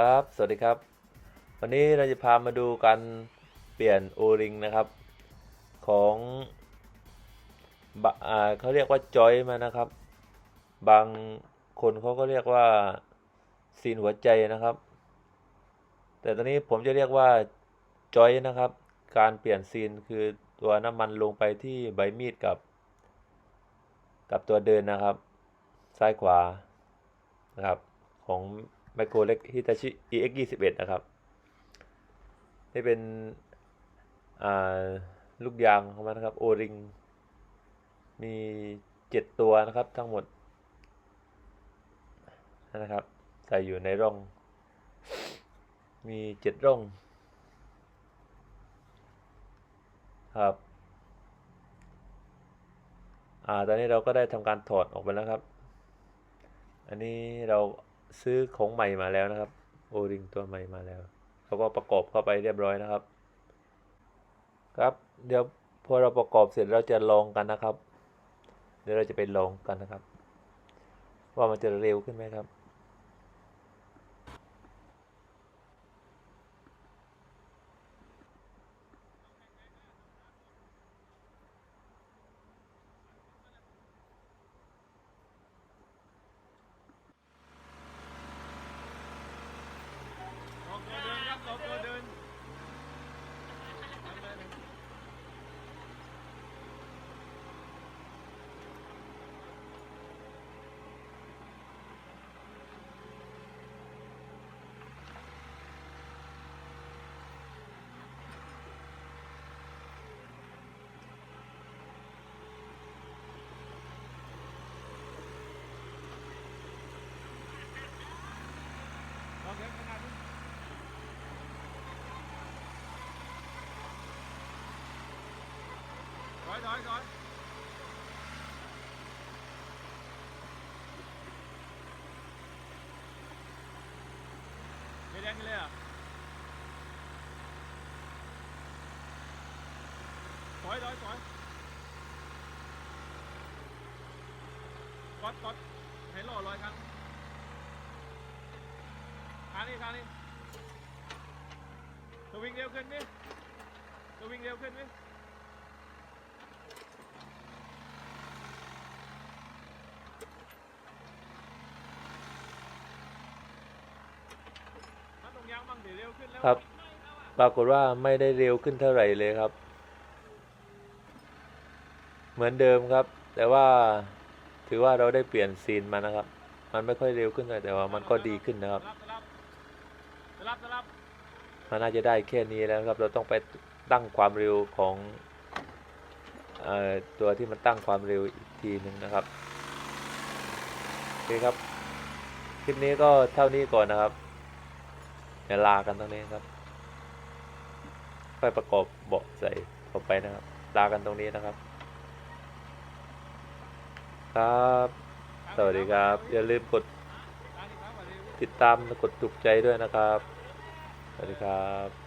ครับ สวัสดีครับ วันนี้เราจะพามาดูการเปลี่ยนโอริงนะครับ ของบอ่าเขาเรียกว่าจอยมานะครับ บางคนเขาก็เรียกว่าซีนหัวใจนะครับ แต่ตอนนี้ผมจะเรียกว่าจอยนะครับ การเปลี่ยนซีนคือตัวน้ำมันลงไปที่ใบมีดกับ กับตัวเดินนะครับ ซ้ายขวานะครับของ ไมโครเล็กฮิตาชิ EX 21นะครับ นี่เป็นลูกยางของมันนะครับโอริงมีเจ็ดตัวนะครับทั้งหมดนะครับ ใส่อยู่ในร่อง มีเจ็ดร่องครับอ่าตอนนี้เราก็ได้ทำการถอดออกไปแล้วครับ อันนี้เรา ซื้อของใหม่มาแล้วนะครับ โอริงตัวใหม่มาแล้วเขาก็ประกอบเข้าไปเรียบร้อยนะครับ ครับ เดี๋ยวพอเราประกอบเสร็จเราจะลองกันนะครับ เดี๋ยวเราจะไปลองกันนะครับ ว่ามันจะเร็วขึ้นไหมครับ ลองตัวเดินครับลองตัวเดินลองเดินขนาดนี้ ถอยถอยไม่แดงกันเลยอะถอยถอยถอยกดกดให้โล่ลอยครั้งทางนี้ทางนี้ตัววิ่งเร็วขึ้นไหมตัววิ่งเร็วขึ้นไหมมันตรงยางมั่งเดี๋ยวเร็วขึ้นแล้ว ครับ ปรากฏว่าไม่ได้เร็วขึ้นเท่าไหร่เลยครับ เหมือนเดิมครับ แต่ว่าถือว่าเราได้เปลี่ยนซีนมานะครับ มันไม่ค่อยเร็วขึ้นเลยแต่ว่ามันก็ดีขึ้นนะครับมันน่าจะได้แค่นี้แล้วครับ เราต้องไปตั้งความเร็วของอตัวที่มันตั้งความเร็วอีกทีหนึ่งนะครับ โอเคครับ คลิปนี้ก็เท่านี้ก่อนนะครับ เดี๋ยวลากันตรงนี้ครับ ค่อยประกอบเบาะใส่เข้าไปนะครับ ลากันตรงนี้นะครับ ครับ สวัสดีครับ อย่าลืมกดติดตามและกดถูกใจด้วยนะครับ สวัสดีครับ